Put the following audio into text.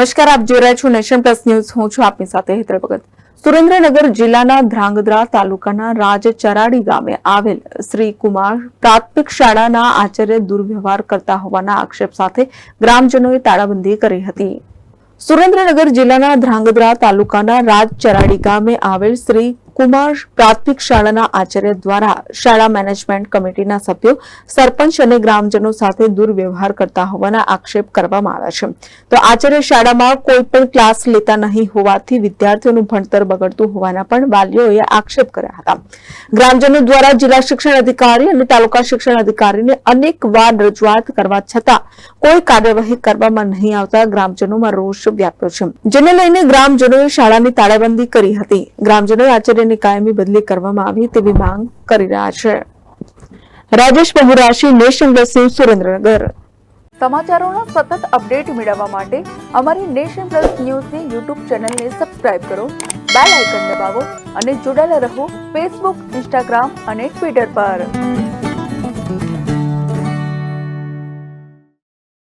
નમસ્કાર, આપ જોઈ રહ્યા છો નેશન પ્લસ ન્યૂઝ. હું છું આપની સાથે હેતર ભગત. સુરેન્દ્રનગર જિલ્લાના ધ્રાંગધ્રા તાલુકાના રાજચરાડી ગામે આવેલ શ્રી કુમાર પ્રાથમિક શાળાના આચાર્ય દુર્વ્યવહાર કરતા હોવાના આક્ષેપ સાથે ગ્રામજનોએ તાળાબંધી કરી હતી. સુરેન્દ્રનગર જિલ્લાના ધ્રાંગધ્રા તાલુકાના રાજચરાડી ગામે આવેલ શ્રી કુમાર પ્રાથમિક શાળાના આચાર્ય દ્વારા શાળા મેનેજમેન્ટ કમિટીના સભ્યો, સરપંચ અને ગ્રામજનો સાથે દુર્વ્યવહાર કરતા હોવાના આક્ષેપ કરવામાં આવ્યા છે. તો આચાર્ય શાળામાં કોઈ પણ ક્લાસ લેતા નહીં હોવાથી વિદ્યાર્થીઓનું ભણતર બગડતું હોવાના પણ વાલીઓએ આક્ષેપ કર્યા હતા. ગ્રામજનો દ્વારા જિલ્લા શિક્ષણ અધિકારી અને તાલુકા શિક્ષણ અધિકારીને અનેક વાર રજૂઆત કરવા છતાં કોઈ કાર્યવાહી કરવામાં નહીં આવતા ગ્રામજનોમાં રોષ વ્યાપ્યો છે. જેને લઈને ગ્રામજનોએ શાળાની તાળાબંધી કરી હતી. ગ્રામજનોએ આચાર્યની કાયમી બદલી કરવામાં આવી તેવી માંગ કરી રહ્યા છે. Rajesh Bahurashi nation plus news Surendranagar. સમાચારોનો સતત અપડેટ મેળવવા માટે અમારી નેશન પ્લસ ન્યૂઝની યુટ્યુબ ચેનલને સબસ્ક્રાઇબ કરો, બેલ આઇકન દબાવો અને જોડાયેલા રહો ફેસબુક, ઇન્સ્ટાગ્રામ અને ટ્વિટર પર.